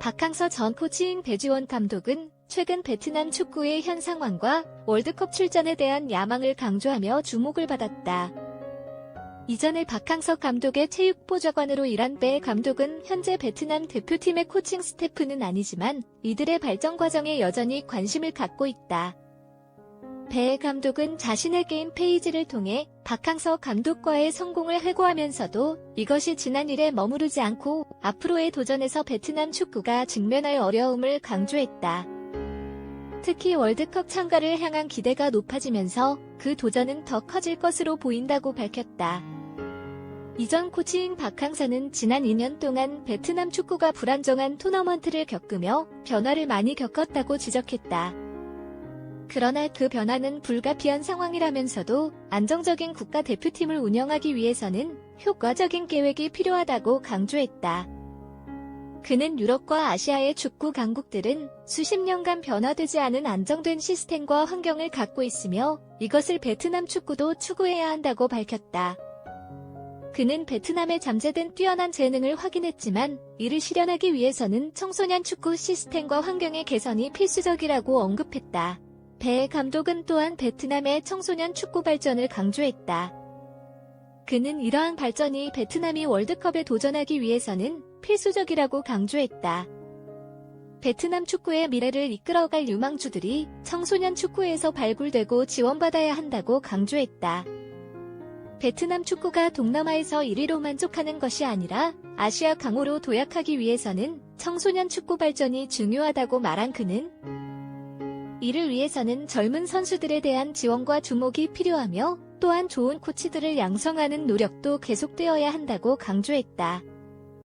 박항서 전 코치인 배지원 감독은 최근 베트남 축구의 현 상황과 월드컵 출전에 대한 야망을 강조하며 주목을 받았다. 이전에 박항서 감독의 체육보좌관으로 일한 배 감독은 현재 베트남 대표팀의 코칭 스태프는 아니지만 이들의 발전 과정에 여전히 관심을 갖고 있다. 배 감독은 자신의 게임 페이지를 통해 박항서 감독과의 성공을 회고하면서도 이것이 지난 일에 머무르지 않고 앞으로의 도전에서 베트남 축구가 직면할 어려움을 강조했다. 특히 월드컵 참가를 향한 기대가 높아지면서 그 도전은 더 커질 것으로 보인다고 밝혔다. 이전 코치인 박항서는 지난 2년 동안 베트남 축구가 불안정한 토너먼트를 겪으며 변화를 많이 겪었다고 지적했다. 그러나 그 변화는 불가피한 상황이라면서도 안정적인 국가 대표팀을 운영하기 위해서는 효과적인 계획이 필요하다고 강조했다. 그는 유럽과 아시아의 축구 강국들은 수십 년간 변화되지 않은 안정된 시스템과 환경을 갖고 있으며 이것을 베트남 축구도 추구해야 한다고 밝혔다. 그는 베트남의 잠재된 뛰어난 재능을 확인했지만 이를 실현하기 위해서는 청소년 축구 시스템과 환경의 개선이 필수적이라고 언급했다. 배 감독은 또한 베트남의 청소년 축구 발전을 강조했다. 그는 이러한 발전이 베트남이 월드컵에 도전하기 위해서는 필수적이라고 강조했다. 베트남 축구의 미래를 이끌어갈 유망주들이 청소년 축구에서 발굴되고 지원받아야 한다고 강조했다. 베트남 축구가 동남아에서 1위로 만족하는 것이 아니라 아시아 강호로 도약하기 위해서는 청소년 축구 발전이 중요하다고 말한 그는 이를 위해서는 젊은 선수들에 대한 지원과 주목이 필요하며 또한 좋은 코치들을 양성하는 노력도 계속되어야 한다고 강조했다.